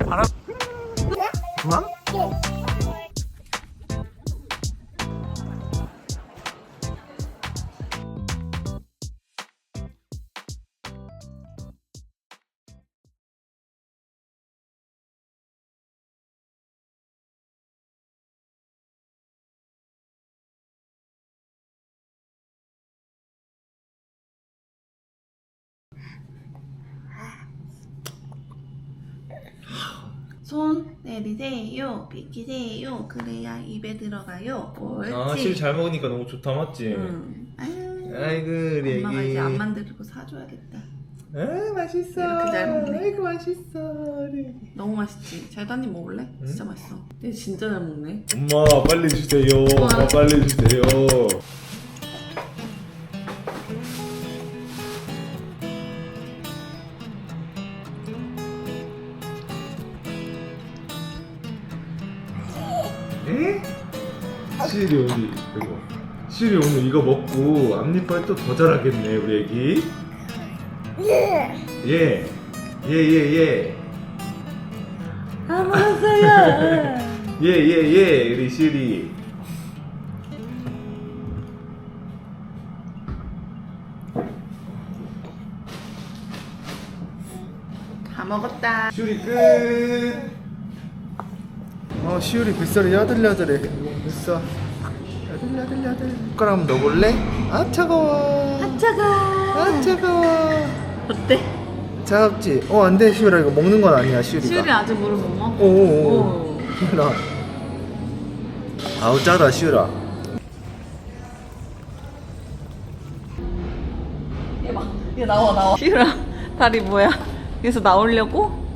예. 바람. 중 내리세요, 비키세요. 그래야 입에 들어가요. 옳지. 아, 실잘 먹으니까 너무 좋다, 맞지? 응. 아유. 아이고, 우리 애기. 엄마가 이제 안 만들고 사줘야겠다. 아, 맛있어. 이렇게 잘 먹네. 아이고, 맛있어. 우리 애기. 너무 맛있지. 잘도 한입 먹을래? 진짜 맛있어. 근데 진짜 잘 먹네. 엄마, 빨리 주세요. 엄마, 빨리 주세요. 시리 오늘 이거 시리 오늘 이거 먹고 앞니빨 또 더 자라겠네 우리 애기 예예예예 예, 아, 먹었어요. 예, 예, 예, 우리 시리. 다 먹었다. 시우리 끝. 어, 시우리 뱃살이 야들야들해. 뱃살. 야들야들야들. 숟가락 한번 넣어볼래? 아 차가워. 아, 차가. 아 차가워. 어때? 차갑지? 어, 안 돼, 시우라. 이거 먹는 건 아니야, 시우리가. 시율이 아직 물을 못 먹어. 오오오. 시우라. 아우, 짜다, 시우라. 얘 봐. 얘 나와 나와. 시율아 다리 뭐야? 여기서 나오려고?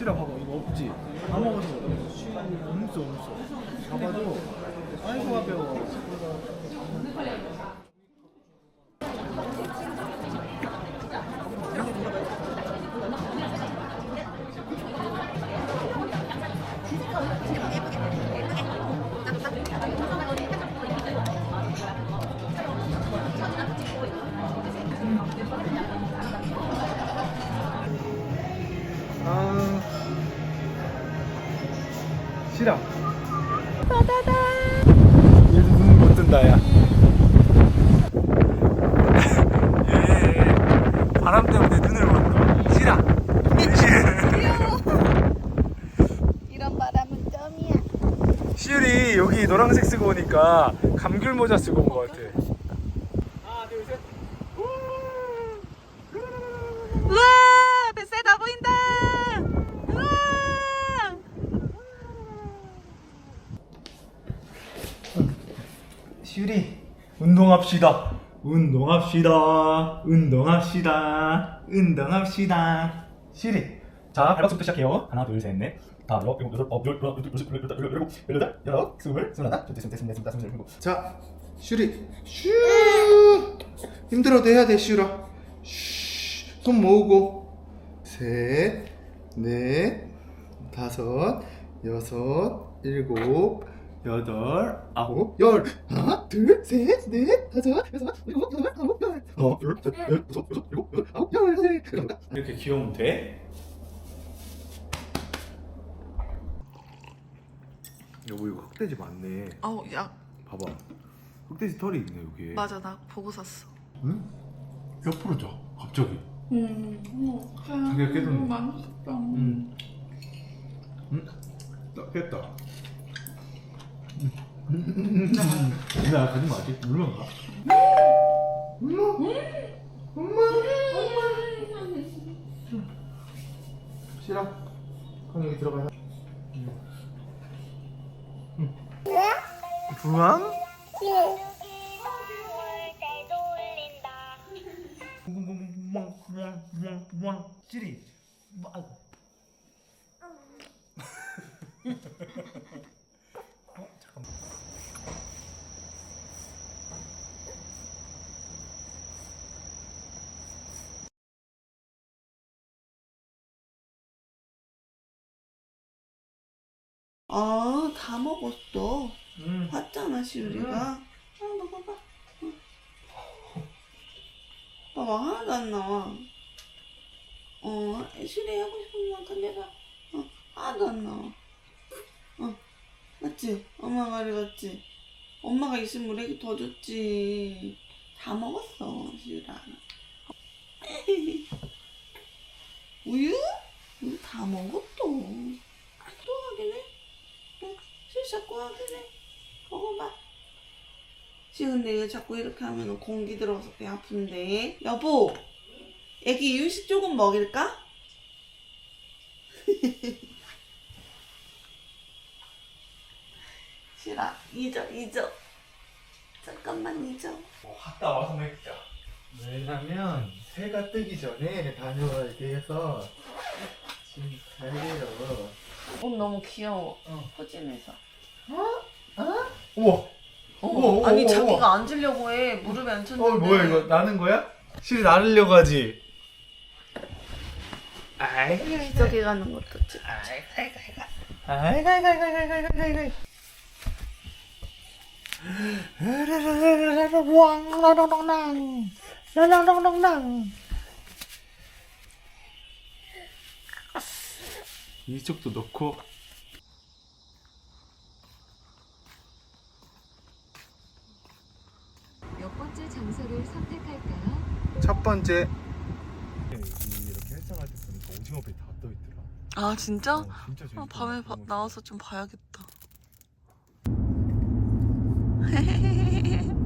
싫어 봐봐. 이거 없지? 다 먹어서 없어 없어. 봐봐도 아이고 가벼워 싫어 얘도 눈을 못 뜬다 야 예, 바람 때문에 눈을 못 떠. 싫어. 이런 바람은 껌이야. 시율이 여기 노란색 쓰고 오니까 감귤 모자 쓰고 온 것 같아. 하나, 둘, 셋. 우와 뱃살 다 보인다. 우와. 시율이 운동합시다. 운동합시다. 운동합시다. 운동합시다. 시율이. 자, 발박부터 시작해요. 하나, 둘, 셋, 넷. 다섯, 여섯, 여덟, 아홉, 열, 열하나, 둘, 둘, 셋, 넷, 다섯, 여덟, 여덟, 스물, 스물하나, 둘, 셋, 넷, 스물, 스물, 스물, 스물. 자, 슈리. 슈. 힘들어도 해야 돼, 슈라. 슈. 손 모으고. 셋, 넷, 다섯, 여섯, 일곱, 여덟, 아홉, 열. 하나, 둘, 셋, 넷, 다섯, 여섯, 일곱, 여덟, 아홉, 열. 하나, 둘, 셋, 넷, 다섯, 여섯, 일곱, 여덟, 아홉, 열. 셋. 이렇게 귀여우면 돼? 여보 이거 흑돼지 맞네. 아우 야 봐봐. 흑돼지 털이 있네 여기. 맞아 나 보고 샀어. 응? 옆으로 져. 갑자기. 음, 자기가 깨졌네. 맛있다. 응. 응? 나 깼다. 나 가지 마 아직 물만 가. 엄마. 엄마. 엄마. 싫어. 그럼 여기 들어가요. 부항? 시리. 다 먹었어. 음. 봤잖아, 시우리가. 아, 먹어봐. 응. 봐봐, 하나도 안 나와. 어, 시우리 하고 싶은 만큼 해봐. 어, 하나도 안 나와. 어, 맞지? 엄마 말이 맞지? 엄마가 있으면 우리 애기 더 줬지. 다 먹었어, 시우라. 우유? 우유 다 먹었어. 자꾸 해. 먹어봐. 지금 근데 이거 자꾸 이렇게 하면 공기 들어가서 배 아픈데. 여보, 애기 이유식 조금 먹일까? 싫어. 잊어, 잊어. 잠깐만 잊어. 뭐 갔다 와서 먹자. 왜냐면 새가 뜨기 전에 다녀와야 돼서 지금 잘해요. 옷 너무 귀여워. 어. 포진해서. 우와. 어, 우와, 우와, 아니 우와, 자기가 우와. 앉으려고 해. 무릎에 앉혔는데. 어 뭐야 이거 나는 거야? 실이 나르려고 하지. 아이 저기 가는 것도 찍. 아이 가이 가이 가이 가이 가이 가이 가이. 왕라랑랑 라랑랑랑 이쪽도 넣고 몇 번째 장소를 선택할까요? 첫 번째 이렇게 헬스장할 때 보니까 오징어 배 다 떠 있더라. 아 진짜? 어, 진짜 재밌어. 아, 밤에 바- 나와서 좀 봐야겠다.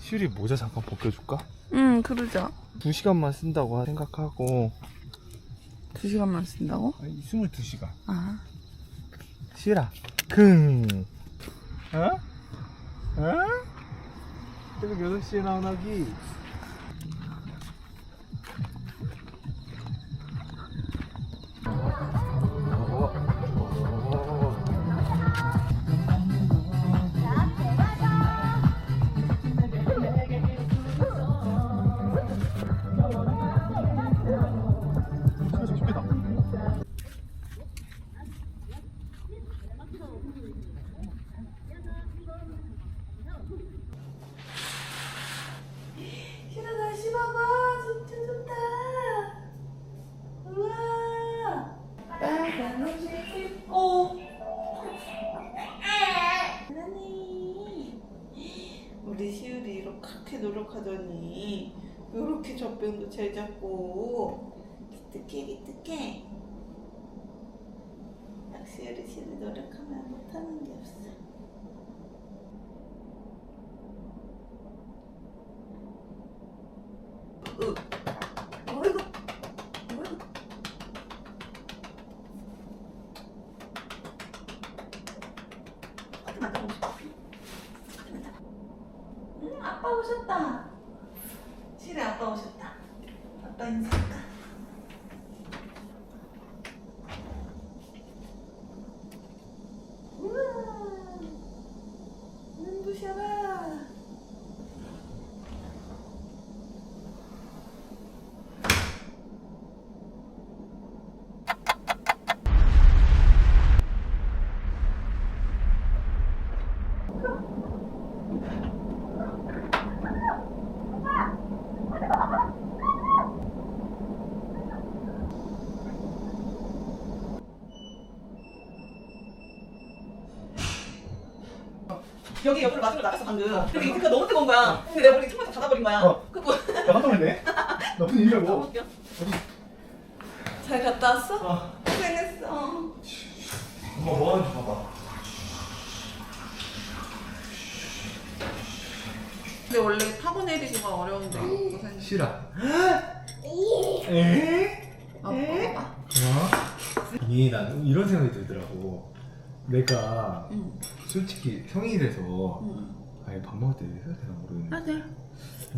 실이 모자 잠깐 벗겨줄까? 응, 그러자. 두 시간만 쓴다고 생각하고 두 시간만 쓴다고? 아니 22시간 아. 실아 킁 어? 어? 새벽 6시에 나 잡고 기특해 기특해 역시 어르신이 노력하면 못하는 게 없어 으. 어이구 어이구 하지마 나 오셨다 하지마 응 아빠 오셨다 실에 아빠 오셨다 아빠 인사할까 우와 눈부셔라 여기 옆으로 마중을 나갔어 방금. 근데 이 테가 너무 뜨거운 거야. 근데 내가 머리 틈을 닫아버린 거야. 어. 그거 야 깜짝 놀랐네 나쁜 일이라고 웃겨. 잘 갔다 왔어? 아 고생했어. 엄마 뭐 하는지 봐봐 근데 원래 타고 내리기가 어려운데 고생. 싫어 에? 아, 먹어봐. 어? 이게 난 이런 생각이 들더라고 내가 응. 솔직히 성인이 돼서 응. 아니 밥 먹을 때 해야 되나 모르겠는데 아 네.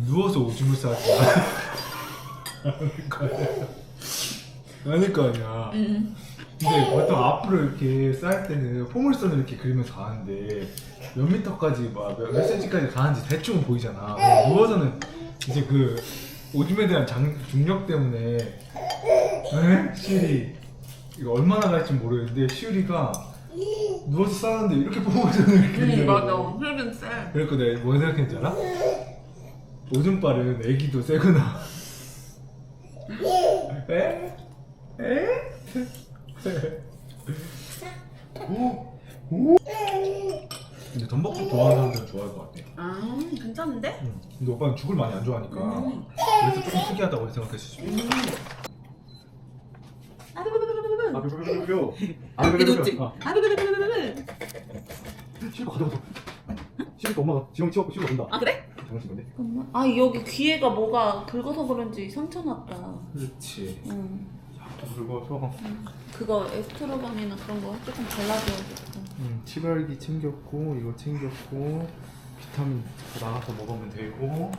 누워서 오줌을 싸지 않을 거 아니야 아닐 거 아니야 응. 근데 보통 앞으로 이렇게 쌀 때는 포물선을 이렇게 그리면서 가는데 몇 미터까지 막 몇, 몇 센치까지 가는지 대충 보이잖아 근데 누워서는 이제 그 오줌에 대한 장, 중력 때문에 에? 시우리 이거 얼마나 갈지 모르겠는데 시우리가 누워서 싸는데 이렇게 포물선을 이렇게 응. 맞아. 혈변 쎄. 그래서 내가 뭐 생각했지 알아? 오줌빨은 애기도 세구나 에? 에? 오? 오? 근데 전복죽 좋아하는 사람들은 좋아할 것 같아 아 괜찮은데? 응. 근데 오빠는 죽을 많이 안 좋아하니까 음. 그래서 조금 특이하다고 생각했을 수 있어 아 뾰뾰뾰뾰 아 이게 좋지? 아아 르르르르르르. 시루가 가져가서 시루가 엄마가 지렁이 치워갖고 시루가 본다 아 그래? 장난친 건데 잠깐만. 아 여기 귀에가 뭐가 긁어서 그런지 상처 났다. 그렇지 응. 긁어서 그거 에스트로건이나 그런 거 조금 발라줘야겠다. 음, 치발기 챙겼고 이거 챙겼고 비타민 나가서 먹으면 되고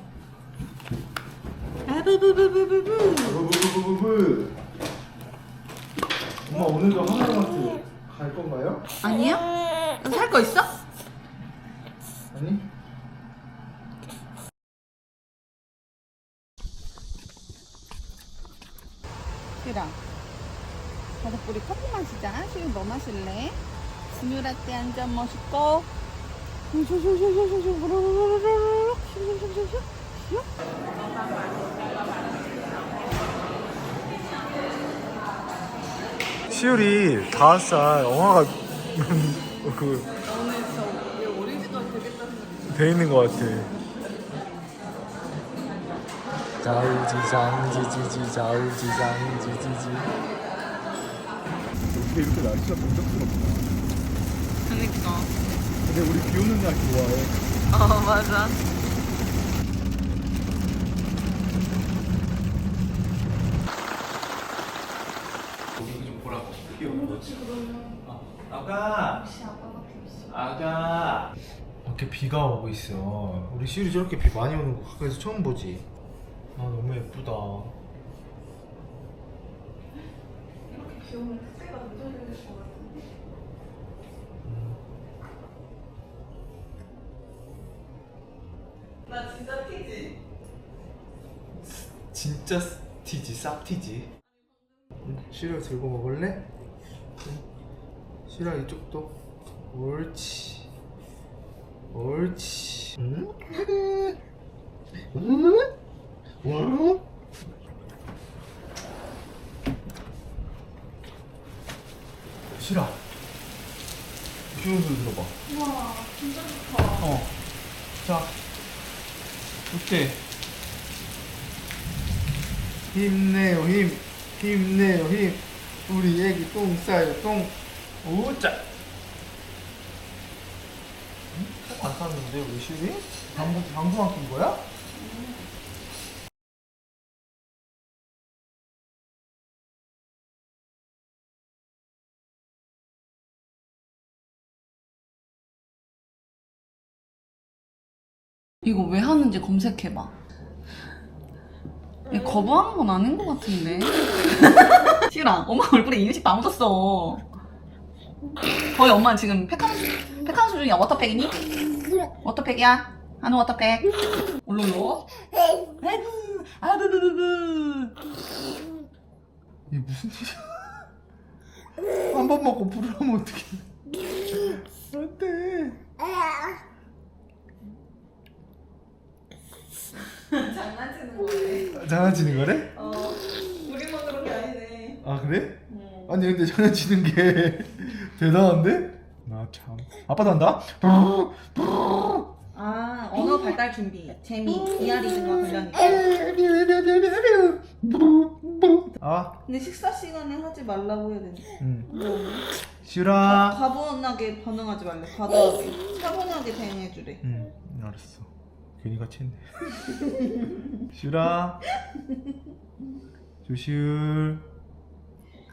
아부부부부부부. 부부부부부 엄마 오늘도 하나마트 갈 건가요? 아니야? 살거 있어? 아니? 그랑 다섯 뿌리 커피 마시자. 지금 뭐 마실래? 스뉴 라떼 한잔 마실까? 시율이 다섯 살 엄마가 그 오늘 돼 있는 것 같아. 자우지장지지지 자우지장지지지. 어떻게 이렇게 날씨가 본격스럽구나. 그니까. 근데 우리 비 오는 날 좋아해. 어 맞아. 여기 좀 보라고. 아, 아가. 아가. 이렇게 비가 오고 있어. 우리 시율이 저렇게 비 많이 오는 거 가까이서 처음 보지. 아 너무 예쁘다. 나 진짜 티지. 진짜 티지 쌉티지. 시율 들고 먹을래? 시율아 이쪽도. 옳지. 옳지. 응? 응? 와? 시라. 귀여운 소리 들어봐. 와 진짜 좋다. 어. 자. 어때? 힘내요 힘. 힘내요 힘. 우리 애기 똥 싸요 똥. 오짜. 안 쌌는데 우리 시리? 방구 방구만 낀 거야? 이거 왜 하는지 검색해봐. 이거 거부하는 건 아닌 것 같은데. 시라, 엄마 얼굴에 이미지 다 묻었어. 거의 엄마 지금 팩한, 팩한 수준이야. 워터팩이니? 워터팩이야? 한우 워터팩. 올로로? 아부부부부. 이게 무슨 일이야? 한 번 먹고 불을 하면 어떡해? 안 돼. 장난치는 거네. 장난치는 거래? 어, 우리만 그런 게 아니네. 아 그래? 음. 아니 근데 장난치는 게 대단한데? 나 참. 아빠도 한다. 아 언어 발달 준비 재미 이하리 등과 관련이 아, 근데 식사 시간에 하지 말라고 해야 되는데 응. 뭐 슈라. 과분하게 반응하지 말래 과도하게 차분하게 대응해주래 응, 알았어. 괜히 같이 했네. 슈라. 조슈.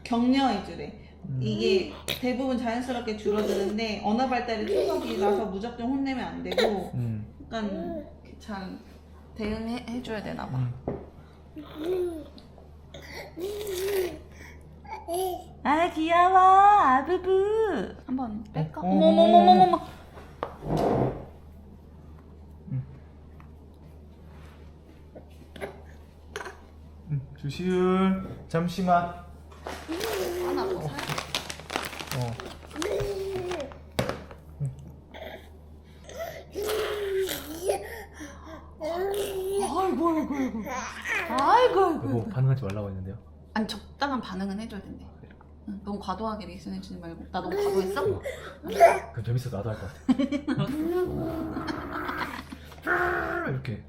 격려해주래 이게 대부분 자연스럽게 줄어드는데 언어 발달이 초석이 나서 무작정 혼내면 안 되고 응. 약간 잘 대응해줘야 되나 봐 응. 아 귀여워 아부부 한번 뺄까? 어, 어머머머머머머 응. 조슈. 잠시만. 하나 더 사. 어. 아이고 아이고 아이고 아이고 아이고 여보 반응하지 말라고 했는데요. 아니 적당한 반응은 해줘야 된대 응, 너무 과도하게 리액션해주지 말고 나 너무 과도했어? 그럼 재밌어 나도 할 것 같아. 이렇게.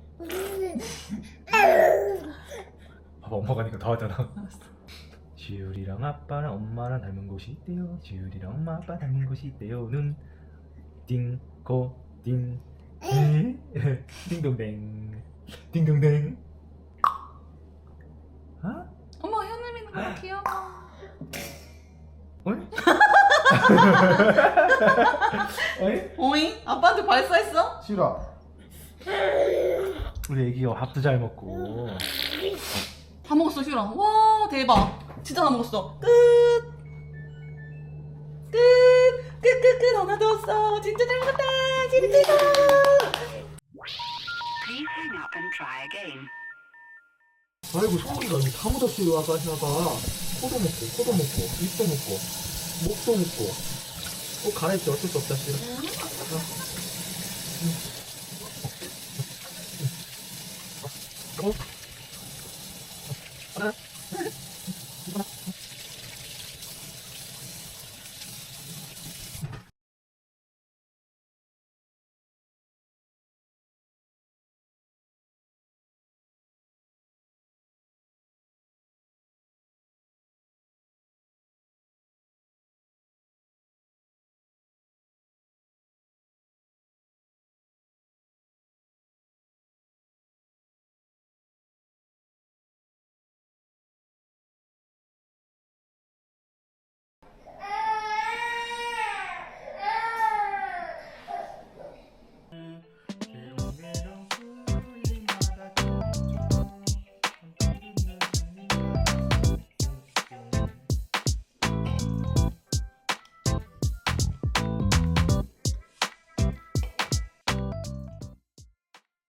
봐봐 엄마가 하니까 다 하잖아. 알았어 지율이랑 아빠랑 엄마랑 닮은 곳이 있대요. 지율이랑 엄마 아빠 닮은 곳이 있대요. 눈 띵고 띵 에? 띵동댕 띵동댕. 어? 어머 현우미는 너무 귀여워 어이? 어이? 어이? 아빠한테 발사했어? 싫어. 우리 애기가 밥도 잘 먹고 다 먹었어 슈라 와 대박 진짜 다 먹었어 끝 끝! 끝! 끝! 끝! 하나 더 왔어 진짜 잘 먹었다 재밌다 Please hang up and try again. 아이고 소리가 이다 묻었어요 아가씨가. 코도 먹고 코도 먹고 입도 먹고 목도 먹고. 꼭 가랬지 어쩔 수 없다 싫어. 어?